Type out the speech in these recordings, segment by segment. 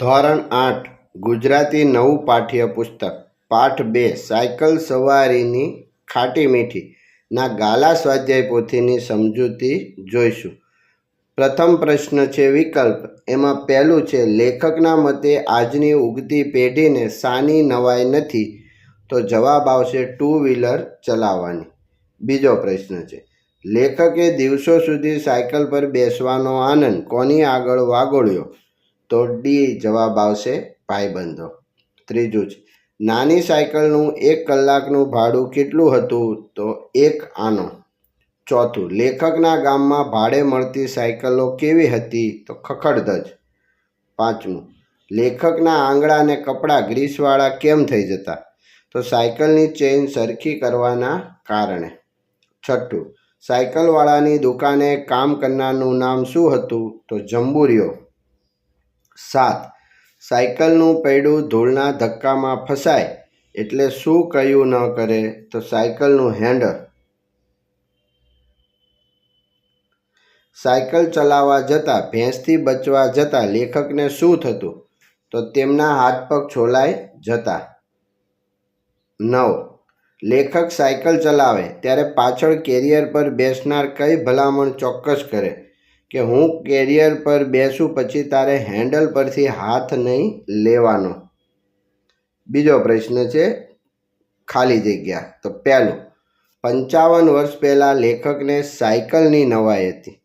ધોરણ આઠ, ગુજરાતી નવું પાઠ્યપુસ્તક, પાઠ બે, સાયકલ સવારીની ખાટી મીઠી, ના ગાલા સ્વાધ્યાય પોથીની સમજૂતી જોઈશું. પ્રથમ પ્રશ્ન છે વિકલ્પ. એમાં પહેલું છે, લેખકના મતે આજની ઉગતી પેઢીને સાની નવાઈ નથી, તો જવાબ આવશે ટુ વ્હીલર ચલાવવાની. બીજો પ્રશ્ન છે, લેખકે દિવસો સુધી સાયકલ પર બેસવાનો આનંદ કોની આગળ વાગોળ્યો? તો ડી જવાબ આવશે ભાઈબંધો. ત્રીજું છે નાની સાયકલનું એક કલાકનું ભાડું કેટલું હતું? તો એક આનો. ચોથું, લેખકના ગામમાં ભાડે મળતી સાયકલો કેવી હતી? તો ખખડધજ. પાંચમું, લેખકના આંગળા અને કપડાં ગ્રીસવાળા કેમ થઈ જતા? તો સાયકલની ચેઇન સરખી કરવાના કારણે. છઠ્ઠું, સાયકલવાળાની દુકાને કામ કરનારનું નામ શું હતું? તો જંબુરિયો. સાત. સાયકલનું પૈડું ધૂળના ધક્કામાં ફસાય એટલે શું કયું ન કરે તો સાયકલનું હેન્ડલ. સાયકલ ચલાવવા જતાં, ભેંસથી બચવા જતાં લેખકને શું થતું? તો તેમના હાથ પગ છોલાઈ જતા. નવ. લેખક સાયકલ ચલાવે, ત્યારે પાછળ કેરિયર પર બેસનાર કઈ ભલામણ ચોક્કસ કરે? કે હું કેરિયર પર બેસું પછી તારે હેન્ડલ પરથી હાથ નહીં લેવાનો. બીજો પ્રશ્ન છે, ખાલી જગ્યા. તો પહેલું, પંચાવન વર્ષ પહેલાં લેખકને સાયકલની નવાઈ હતી.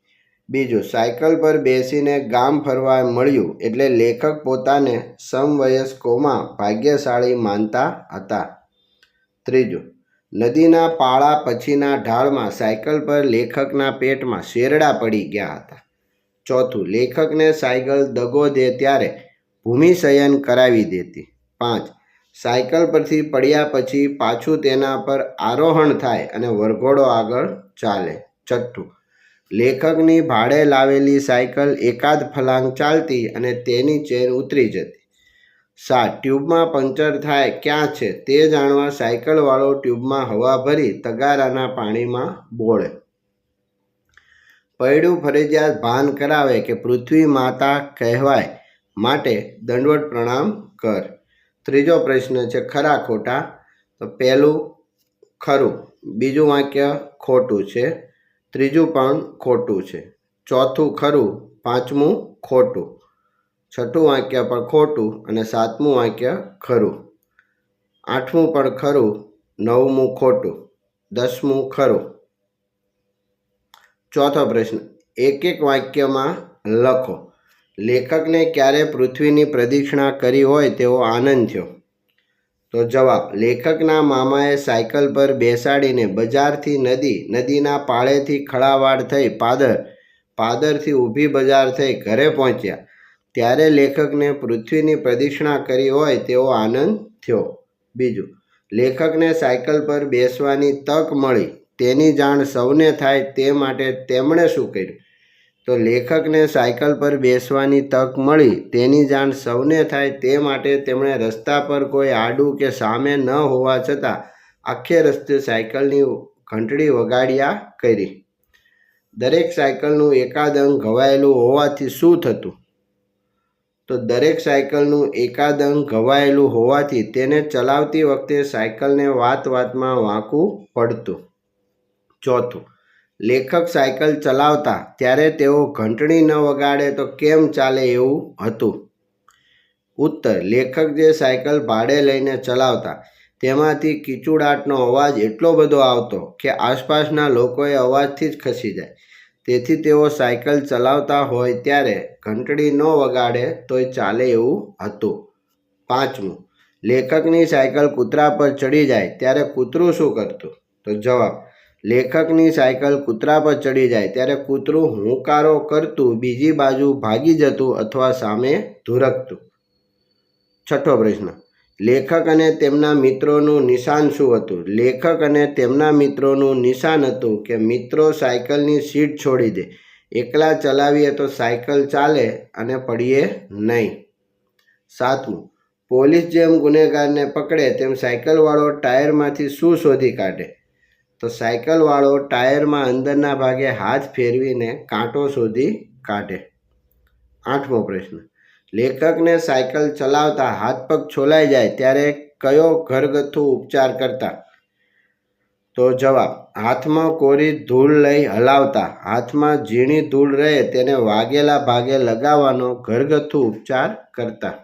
બીજું, સાયકલ પર બેસીને ગામ ફરવા મળ્યું એટલે લેખક પોતાને સમવયસ્કોમાં ભાગ્યશાળી માનતા હતા. ત્રીજું નદીના પાળા પછીના ઢાળમાં સાયકલ પર લેખકના પેટમાં શેરડા પડી ગયા હતા. ચોથું, લેખકને સાયકલ દગો દે ત્યારે ભૂમિશયન કરાવી દેતી. પાંચ, સાયકલ પરથી પડ્યા પછી પાછું તેના પર આરોહણ થાય અને વરઘોડો આગળ ચાલે. છઠ્ઠું, લેખકની ભાડે લાવેલી સાયકલ એકાદ ફલાંગ ચાલતી અને તેની ચેન ઉતરી જતી. સાત ટ્યુબમાં પંચર થાય ક્યાં છે તે જાણવા સાયકલવાળો ટ્યુબમાં હવા ભરી તગારાના પાણીમાં બોળે. પૈડું ફરજિયાત ભાન કરાવે કે પૃથ્વી માતા કહેવાય માટે દંડવત પ્રણામ કર. ત્રીજો પ્રશ્ન છે ખરા ખોટા? તો પહેલું ખરું, બીજું વાક્ય ખોટું છે, ત્રીજું પણ ખોટું છે. ચોથું ખરું, પાંચમું ખોટું. છઠ્ઠું વાક્ય પણ ખોટું અને સાતમું વાક્ય ખરું. આઠમું પણ ખરું, નવમું ખોટું, દસમું ખરું. ચોથો પ્રશ્ન એક એક વાક્યમાં લખો. લેખકને ક્યારે પૃથ્વીની પ્રદક્ષિણા કરી હોય તેવો આનંદ થયો. તો જવાબ, લેખકના મામાએ સાયકલ પર બેસાડીને બજારથી નદી, નદીના પાળેથી ખળાવાડ થઈ પાદર, પાદરથી ઊભી બજાર થઈ ઘરે પહોંચ્યા. ત્યારે લેખકને પૃથ્વીની પ્રદક્ષિણા કરી હોય તેવો આનંદ થયો. બીજું, લેખકને સાયકલ પર બેસવાની તક મળી. તેની જાણ સૌને થાય તે માટે તેમણે શું કર્યું? તો લેખકને સાયકલ પર બેસવાની તક મળી. તેની જાણ સૌને થાય તે માટે તેમણે રસ્તા પર કોઈ આડું કે સામે ન હોવા છતાં આખે રસ્તે સાયકલની ઘંટડી વગાડ્યા કરી. દરેક સાયકલનું એકાદ અંગ ઘવાયેલું હોવાથી શું થતું? તો દરેક સાયકલનું એકાદ અંગ ઘવાયેલું હોવાથી તેને ચલાવતી વખતે સાયકલને વાત વાતમાં વાંકું પડતું. ચોથું, લેખક સાયકલ ચલાવતા ત્યારે તેઓ ઘંટડી ન વગાડે તો કેમ ચાલે એવું હતું? ઉત્તર, લેખક જે સાયકલ ભાડે લઈને ચલાવતા, તેમાંથી કિચુડાટનો અવાજ એટલો બધો આવતો કે આસપાસના લોકોએ અવાજથી જ ખસી જાય. તેથી તેઓ સાયકલ ચલાવતા હોય ત્યારે ઘંટડી ન વગાડે તોય ચાલે એવું હતું. પાંચમું, લેખકની સાયકલ કૂતરા પર ચડી જાય ત્યારે કૂતરું શું કરતું? તો જવાબ, લેખકની સાયકલ કૂતરા પર ચડી જાય ત્યારે કૂતરું હુંકારો કરતું, બીજી બાજુ ભાગી જતું અથવા સામે ધુરકતું. છઠ્ઠો પ્રશ્ન લેખક અને તેમના મિત્રોનું નિશાન શું હતું? લેખક અને તેમના મિત્રોનું નિશાન હતું કે મિત્રો સાયકલની સીટ છોડી દે. એકલા ચલાવીએ તો સાયકલ ચાલે અને પડીએ નહીં. સાતમું, પોલીસ જેમ ગુનેગારને પકડે તેમ સાયકલવાળો ટાયરમાંથી શું શોધી કાઢે? તો સાયકલવાળો ટાયરમાં અંદરના ભાગે હાથ ફેરવીને કાંટો શોધી કાઢે. આઠમો પ્રશ્ન લેખકને સાયકલ ચલાવતા હાથ પગ છોલાઈ જાય ત્યારે કયો ઘરગથ્થુ ઉપચાર કરતા? તો જવાબ, હાથમાં કોરી ધૂળ લઈ હલાવતા. હાથમાં ઝીણી ધૂળ રહે તેને વાગેલા ભાગે લગાવવાનો ઘરગથ્થુ ઉપચાર કરતા.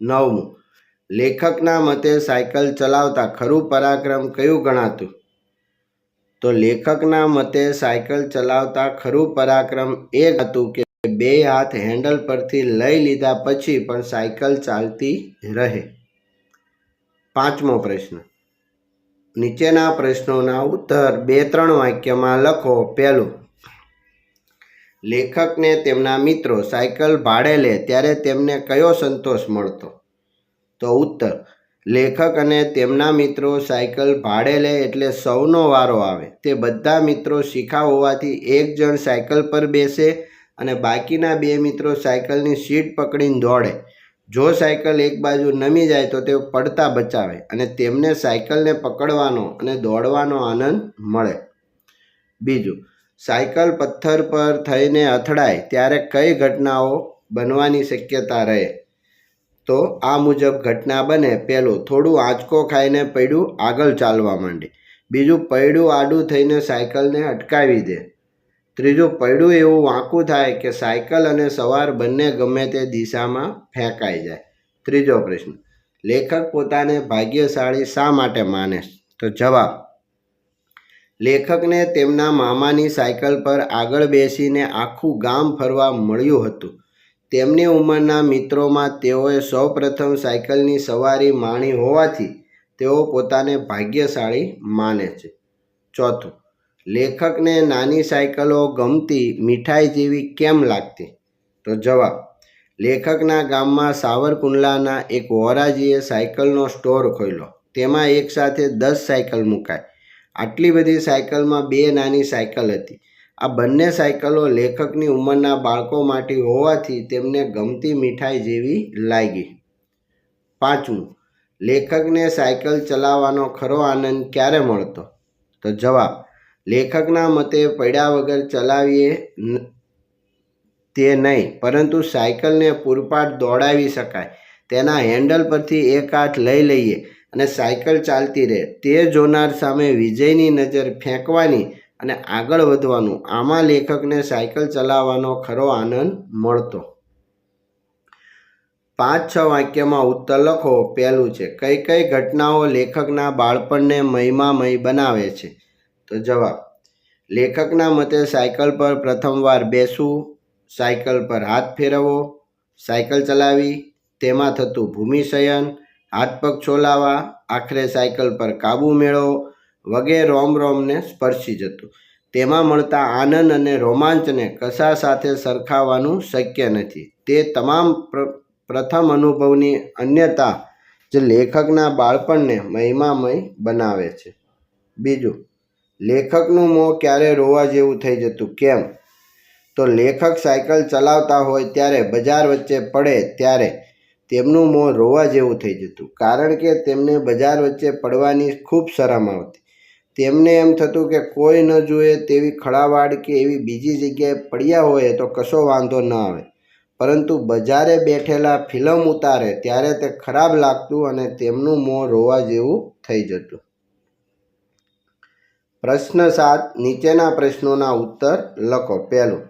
નવમું, લેખકના મતે સાયકલ ચલાવતા ખરું પરાક્રમ કયું ગણાતું? તો લેખકના મતે સાયકલ ચલાવતા ખરું પરાક્રમ એ હતું કે બે હાથ હેન્ડલ પરથી લઈ લીધા પછી પણ સાયકલ ચાલતી રહે. પાંચમો પ્રશ્ન. નીચેના પ્રશ્નોના ઉત્તર બે ત્રણ વાક્યમાં લખો. પહેલું, લેખકને તેમના મિત્રો સાયકલ ભાડે લે ત્યારે તેમને કયો સંતોષ મળતો? તો ઉત્તર, લેખક અને તેમના મિત્રો સાયકલ ભાડે લે એટલે સૌનો વારો આવે. તે બધા મિત્રો શીખા હોવાથી એક જણ સાયકલ પર બેસે અને બાકીના બે મિત્રો સાયકલની સીટ પકડીને દોડે. જો સાયકલ એક બાજુ નમી જાય તો તેઓ પડતા બચાવે અને તેમને સાયકલને પકડવાનો અને દોડવાનો આનંદ મળે. બીજું, સાયકલ પથ્થર પર થઈને અથડાય ત્યારે કઈ ઘટનાઓ બનવાની શક્યતા રહે? તો આ મુજબ ઘટના બને. પહેલું, થોડું આંચકો ખાઈને પૈડું આગળ ચાલવા માંડે. બીજું, પૈડું આડું થઈને સાયકલને અટકાવી દે. ત્રીજું પૈડું એવું વાંકું થાય કે સાયકલ અને સવાર બંને ગમે તે દિશામાં ફેંકાઈ જાય. ત્રીજો પ્રશ્ન, લેખક પોતાને ભાગ્યશાળી શા માટે માને? તો જવાબ, લેખકને તેમના મામાની સાયકલ પર આગળ બેસીને આખું ગામ ફરવા મળ્યું હતું. તેમની ઉંમરના મિત્રોમાં તેઓએ સૌપ્રથમ સાયકલની સવારી માણી હોવાથી તેઓ પોતાને ભાગ્યશાળી માને છે. ચોથું લેખકને નાની સાયકલો ગમતી મીઠાઈ જેવી કેમ લાગતી? તો જવાબ, લેખકના ગામમાં સાવરકુંડલાના એક વોરાજીએ સાયકલનો સ્ટોર ખોલ્યો તેમાં એકસાથે દસ સાયકલ મુકાય આટલી બધી સાયકલમાં બે નાની સાયકલ હતી. આ બંને સાયકલો લેખકની ઉંમરના બાળકો માટે હોવાથી તેમને ગમતી મીઠાઈ જેવી લાગી. પાંચમું, લેખકને સાયકલ ચલાવવાનો ખરો આનંદ ક્યારે મળતો? તો જવાબ લેખકના મતે પડ્યા વગર ચલાવીએ તે નહીં, પરંતુ સાયકલને પૂરપાટ દોડાવી શકાય. તેના હેન્ડલ પરથી એક હાથ લઈ લઈએ અને સાયકલ ચાલતી રહે. તે જોનાર સામે વિજયની નજર ફેંકવાની અને આગળ વધવાનું. આમાં લેખકને સાયકલ ચલાવવાનો ખરો આનંદ મળતો. પાંચ છ વાક્યમાં ઉત્તર લખો. પહેલું છે કઈ કઈ ઘટનાઓ લેખકના બાળપણને મહિમામય બનાવે છે? તો જવાબ. લેખકના મતે સાયકલ પર પ્રથમવાર બેસવું, સાયકલ પર હાથ ફેરવવો, સાયકલ ચલાવી, તેમાં થતું ભૂમિશયન હાથ પગ છોલાવા આખરે સાયકલ પર કાબૂ મેળવો વગેરે રોમ રોમને સ્પર્શી જતું. તેમાં મળતા આનંદ અને રોમાંચને કશા સાથે સરખાવવાનું શક્ય નથી. તે તમામ પ્રથમ અનુભવની અન્યતા જે લેખકના બાળપણને મહિમામય બનાવે છે. બીજું લેખકનું મોં ક્યારે રોવા જેવું થઈ જતું? કેમ? તો લેખક સાયકલ ચલાવતા હોય ત્યારે બજાર વચ્ચે પડે ત્યારે તેમનું મોં રોવા જેવું થઈ જતું. કારણ કે તેમને બજાર વચ્ચે પડવાની ખૂબ શરમ આવતી. તેમને એમ થતું કે કોઈ ન જુએ તેવી ખડાવાડ કે એવી બીજી જગ્યાએ પડ્યા હોય તો કશો વાંધો ન આવે. પરંતુ બજારે બેઠેલા ફિલ્મ ઉતારે ત્યારે તે ખરાબ લાગતું અને તેમનું મોં રોવા જેવું થઈ જતું. પ્રશ્ન સાત, નીચેના પ્રશ્નોના ઉત્તર લખો. પહેલું,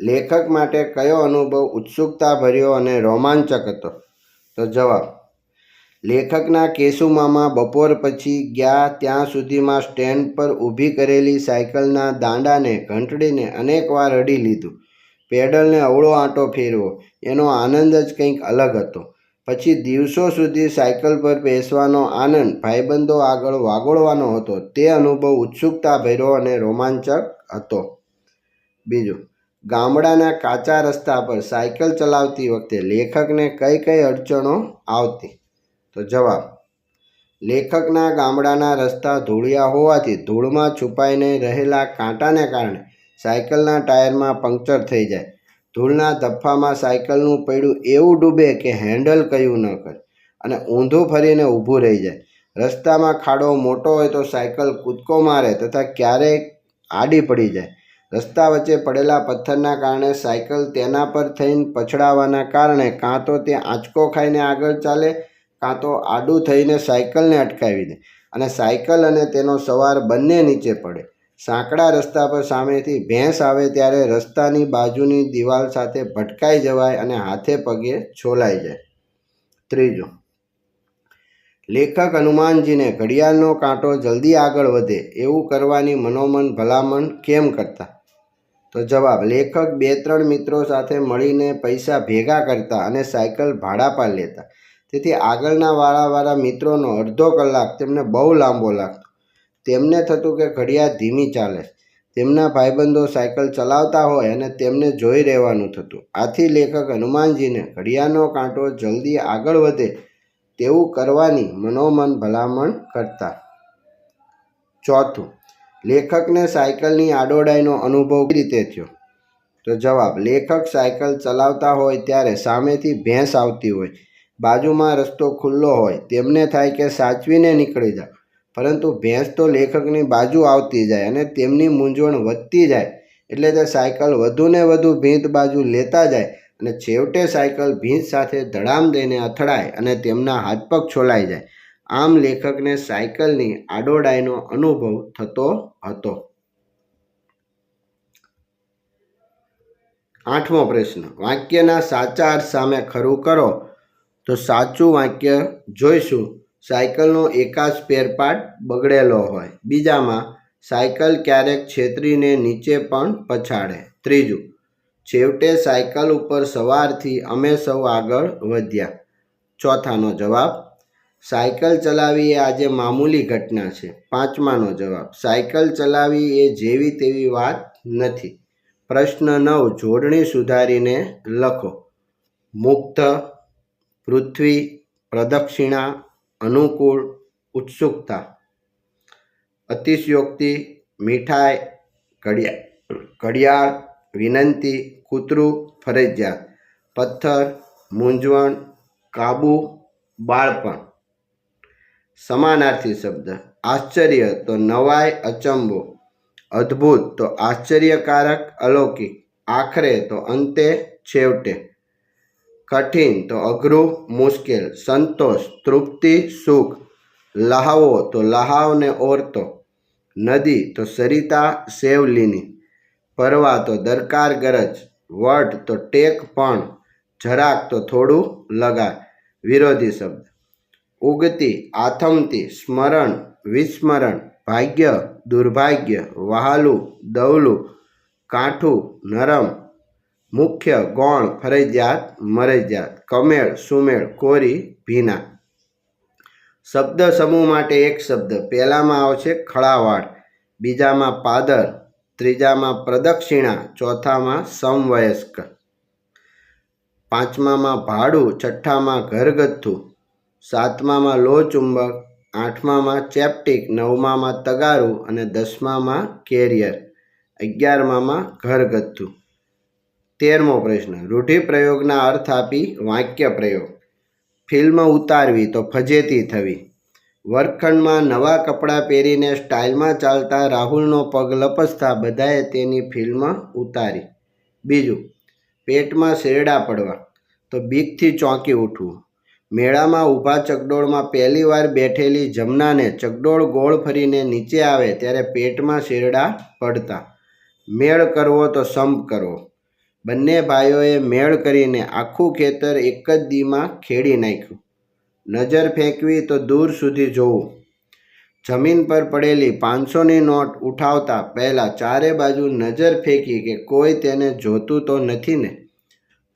લેખક માટે કયો અનુભવ ઉત્સુકતા ભર્યો અને રોમાંચક હતો? તો જવાબ, લેખકના કેશુમામા બપોર પછી ગયા ત્યાં સુધીમાં સ્ટેન્ડ પર ઊભી કરેલી સાયકલના દાંડાને ઘંટડીને અનેકવાર અડી લીધું. પેડલને અવળો આંટો ફેરવો, એનો આનંદ જ કંઈક અલગ હતો. પછી દિવસો સુધી સાયકલ પર બેસવાનો આનંદ, ભાઈબંધો આગળ વાગોળવાનો હતો, તે અનુભવ ઉત્સુકતા ભર્યો અને રોમાંચક હતો. બીજું, ગામડાના કાચા રસ્તા પર સાયકલ ચલાવતી વખતે લેખકને કઈ કઈ અડચણો આવતી? તો જવાબ, લેખકના ગામડાના રસ્તા ધૂળિયા હોવાથી ધૂળમાં છુપાઈને રહેલા કાંટાને કારણે સાયકલના ટાયરમાં પંક્ચર થઈ જાય. ધૂળના ધફ્ફામાં સાયકલનું પૈડું એવું ડૂબે કે હેન્ડલ કયું ન કરે. અને ઊંધું ફરીને ઊભું રહી જાય. રસ્તામાં ખાડો મોટો હોય તો સાયકલ કૂદકો મારે તથા ક્યારેક આડી પડી જાય. રસ્તા વચ્ચે પડેલા પથ્થરના કારણે સાયકલ તેના પર થઈને પછડાવાના કારણે કાં તો તે આંચકો ખાઈને આગળ ચાલે, કાં તો આડું થઈને સાયકલને અટકાવી દે. અને સાયકલ અને તેનો સવાર બંને નીચે પડે. સાંકડા રસ્તા પર સામેથી ભેંસ આવે ત્યારે રસ્તાની બાજુની દિવાલ સાથે ભટકાઈ જવાય અને હાથે પગે છોલાઈ જાય. ત્રીજું, લેખક હનુમાનજીને ઘડિયાળનો કાંટો જલ્દી આગળ વધે, એવું કરવાની મનોમન ભલામણ કેમ કરતા? તો જવાબ, લેખક બે ત્રણ મિત્રો સાથે મળીને પૈસા ભેગા કરતા અને સાયકલ ભાડા પર લેતા. તેથી આગળના વાળાવાળા મિત્રોનો અડધો કલાક તેમને બહુ લાંબો લાગતો. તેમને થતું કે ઘડિયાળ ધીમી ચાલે તેમના ભાઈબંધો સાયકલ ચલાવતા હોય અને તેમને જોઈ રહેવાનું થતું. આથી લેખક હનુમાનજીને ઘડિયાળનો કાંટો જલ્દી આગળ વધે તેવું કરવાની મનોમન ભલામણ કરતા. ચોથું, લેખકને સાયકલની આડોડાઈનો અનુભવ કઈ રીતે થયો? તો જવાબ, લેખક સાયકલ ચલાવતા હોય ત્યારે સામેથી ભેંસ આવતી હોય, બાજુમાં રસ્તો ખુલ્લો હોય, તેમને થાય કે સાચવીને નીકળી જાઓ પરંતુ ભેંસ તો લેખકની બાજુ આવતી જાય અને તેમની મૂંઝવણ વધતી જાય, એટલે તે સાયકલ વધુને વધુ ભીંત બાજુ લેતા જાય અને છેવટે સાયકલ ભીંત સાથે ધડામ દઈને અથડાય અને તેમના હાથ પગ છોલાઈ જાય. આમ લેખકને સાયકલની આડોડાઈનો અનુભવ થતો હતો. આઠમો પ્રશ્ન, વાક્યના સાચા અર્થ સામે ખરું કરો? તો સાચું વાક્ય જોઈશું. સાયકલનો એકાદ સ્પેર પાર્ટ બગડેલો હોય. બીજામાં, સાયકલ ક્યારેક છેતરીને નીચે પણ પછાડે. ત્રીજું, છેવટે સાયકલ ઉપર સવારથી અમે સૌ આગળ વધ્યા. ચોથાનો જવાબ, સાયકલ ચલાવી એ આજે મામૂલી ઘટના છે. પાંચમાનો જવાબ, સાયકલ ચલાવી એ જેવી તેવી વાત નથી. પ્રશ્ન નવ, જોડણી સુધારીને લખો. મુક્ત, પૃથ્વી, પ્રદક્ષિણા અનુકૂળ ઉત્સુકતા, અતિશયોક્તિ, મીઠાઈ ઘડિયાળ ઘડિયાળ વિનંતી, કૂતરું, ફરજિયાત, પથ્થર, મૂંઝવણ, કાબુ, બાળપણ. સમાનાર્થી શબ્દ. આશ્ચર્ય તો નવાઈ અચંબો. અદ્ભુત તો આશ્ચર્યકારક અલૌકિક. આખરે તો અંતે છેવટે. કઠિન તો અઘરું, મુશ્કેલ, સંતોષ, તૃપ્તિ, સુખ. લહાવો તો લહાવને ઓરતો. નદી તો સરિતા સેવલીની. પરવા તો દરકાર ગરજ. વટ તો ટેક પણ. જરાક તો થોડું લગાડ વિરોધી શબ્દ. ઉગતી, આથમતી, સ્મરણ, વિસ્મરણ. ભાગ્ય, દુર્ભાગ્ય, વહાલું, દવલું. કાંઠું, નરમ મુખ્ય ગૌણ ફરજિયાત, મરજિયાત, કમેળ, સુમેળ, કોરી, ભીના. શબ્દ સમૂહ માટે એક શબ્દ. પહેલામાં આવશે ખળાવાળ બીજામાં પાદર, ત્રીજામાં પ્રદક્ષિણા, ચોથામાં સમવયસ્ક. પાંચમામાં ભાડું, છઠ્ઠામાં ઘરગથ્થું, સાતમામાં લો ચુંબક આઠમામાં ચેપ્ટિક, નવમામાં તગારું અને દસમામાં કેરિયર, અગિયારમામાં ઘરગથ્થું. તેરમો પ્રશ્ન રૂઢિપ્રયોગના અર્થ આપી વાક્ય પ્રયોગ. ફિલ્મ ઉતારવી તો ફજેતી થવી. વર્ગખંડમાં નવા કપડાં પહેરીને સ્ટાઇલમાં ચાલતા રાહુલનો પગ લપસતા બધાએ તેની ફિલ્મ ઉતારી. બીજું, પેટમાં શેરડા પડવા તો બીકથી ચોંકી ઉઠવું. મેળામાં ઊભા ચકડોળમાં પહેલીવાર બેઠેલી જમનાને ચકડોળ ગોળ ફરીને નીચે આવે ત્યારે પેટમાં શેરડા પડતા. મેળ કરવો તો સંપ કરવો. બંને ભાઈઓએ મેળ કરીને આખું ખેતર એક જ દીમાં ખેડી નાખ્યું. નજર ફેંકવી તો દૂર સુધી જોવું. જમીન પર પડેલી પાંચસોની નોટ ઉઠાવતા પહેલાં ચારે બાજુ નજર ફેંકી કે કોઈ તેને જોતું તો નથી ને?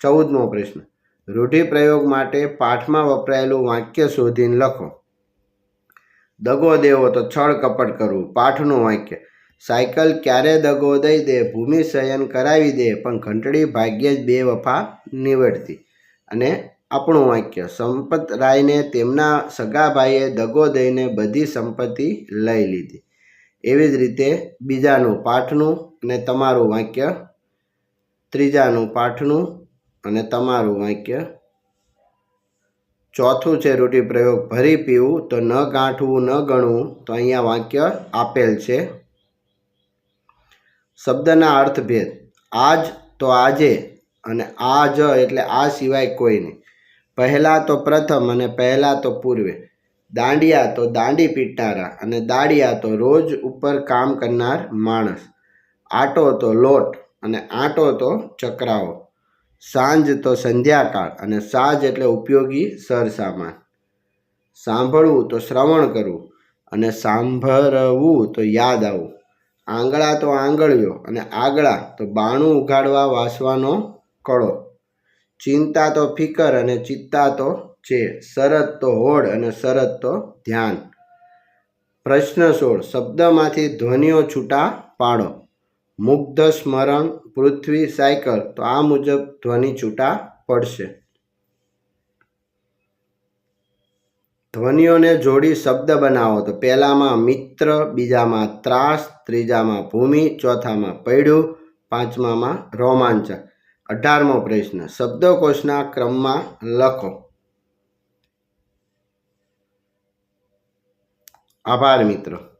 ચૌદમો પ્રશ્ન. રૂઢિપ્રયોગ માટે પાઠમાં વપરાયેલું વાક્ય શોધીને લખો. દગો દેવો તો છળ કપટ કરવું પાઠનું વાક્ય. સાયકલ ક્યારે દગો દઈ દે, ભૂમિ શયન કરાવી દે, પણ ઘંટડી ભાગ્યે જ બે વફા નીવડતી. અને આપણું વાક્ય, સંપત રાયને તેમના સગા ભાઈએ દગો દઈને બધી સંપત્તિ લઈ લીધી. એવી જ રીતે બીજાનું પાઠનું અને તમારું વાક્ય, ત્રીજાનું પાઠનું અને તમારું વાક્ય. ચોથું છે રૂઢિપ્રયોગ ભરી પીવું તો ન ગાંઠવું, ન ગણવું તો અહીંયા વાક્ય આપેલ છે. શબ્દના અર્થભેદ. આજ તો આજે અને આ જ એટલે આ સિવાય કોઈ નહીં. પહેલાં તો પ્રથમ અને પહેલાં તો પૂર્વે. દાંડિયા તો દાંડી પીટનારા અને દાડિયા તો રોજ ઉપર કામ કરનાર માણસ. આટો તો લોટ અને આંટો તો ચક્રાવો સાંજ તો સંધ્યાકાળ અને સાજ એટલે ઉપયોગી સરસામાન. સાંભળવું તો શ્રવણ કરવું અને સાંભળવું તો યાદ આવવું. આંગળા તો આંગળીઓ અને આગળા તો બાણું ઉગાડવા વાસવાનો કળો. ચિંતા તો ફિકર અને ચિત્તા તો છે. શરત તો હોડ અને શરત તો ધ્યાન. પ્રશ્ન સોળ. શબ્દમાંથી ધ્વનિઓ છૂટા પાડો. મુગ્ધ સ્મરણ પૃથ્વી સાયકલ તો આ મુજબ ધ્વનિ છૂટા પડશે. ધ્વનિઓને જોડી શબ્દ બનાવો. તો પહેલામાં મિત્ર, બીજામાં ત્રાસ, ત્રીજામાં ભૂમિ, ચોથામાં પૈડું, પાંચમામાં રોમાંચક અઢારમો પ્રશ્ન, શબ્દકોશના ક્રમમાં લખો. આભાર મિત્રો.